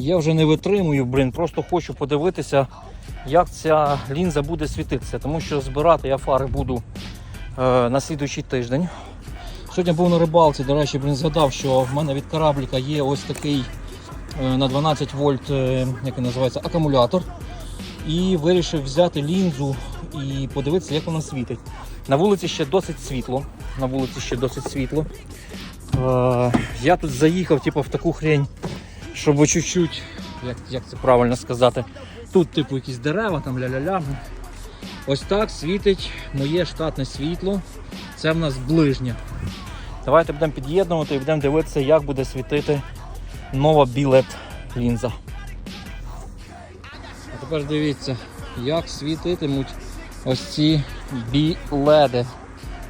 Я вже не витримую, блін, просто хочу подивитися, як ця лінза буде світитися, тому що збирати я фари буду е, на слідуючий тиждень. Сьогодні був на рибалці, до речі, блін, згадав, що в мене від корабліка є ось такий е, на 12 вольт, е, як він називається, акумулятор. І вирішив взяти лінзу і подивитися, як вона світить. На вулиці ще досить світло. На вулиці ще досить світло. Е, я тут заїхав типу, в таку хрень, щоб чуть-чуть, як, як це правильно сказати, тут типу якісь дерева, там ля-ля-ля. Ось так світить моє штатне світло. Це в нас ближнє. Давайте будемо під'єднувати і будемо дивитися, як буде світити нова білет лінза. А тепер дивіться, як світитимуть ось ці біледи.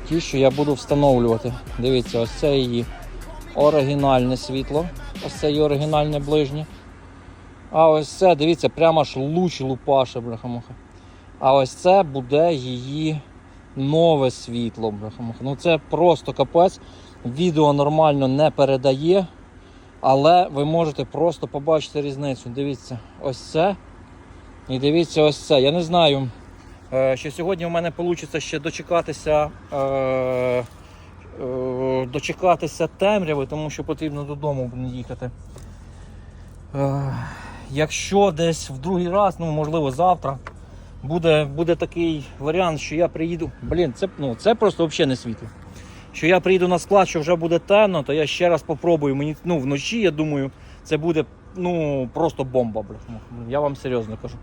Ті, що я буду встановлювати. Дивіться, ось це її оригінальне світло. Ось це її оригінальне ближнє. А ось це, дивіться, прямо аж луч лупаше, бляха-муха. А ось це буде її нове світло, бляха-муха. Ну це просто капець. Відео нормально не передає, але ви можете просто побачити різницю. Дивіться, ось це. І дивіться ось це. Я не знаю, е, що сьогодні у мене вийде ще дочекатися, е, дочекатися темряви, тому що потрібно додому їхати. Е, Якщо десь в другий раз, ну можливо завтра, буде, буде такий варіант, що я приїду. Блін, це, ну, це просто взагалі не світло. Що я приїду на склад, що вже буде темно, то я ще раз попробую. Мені ну, вночі, я думаю, це буде ну, просто бомба. бляха. Я вам серйозно кажу.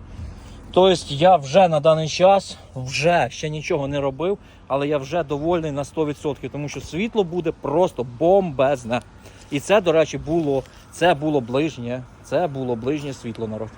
Тобто я вже на даний час вже ще нічого не робив, але я вже довольний на 100%, тому що світло буде просто бомбезне. І це, до речі, було, це було ближнє, це було ближнє світло народ.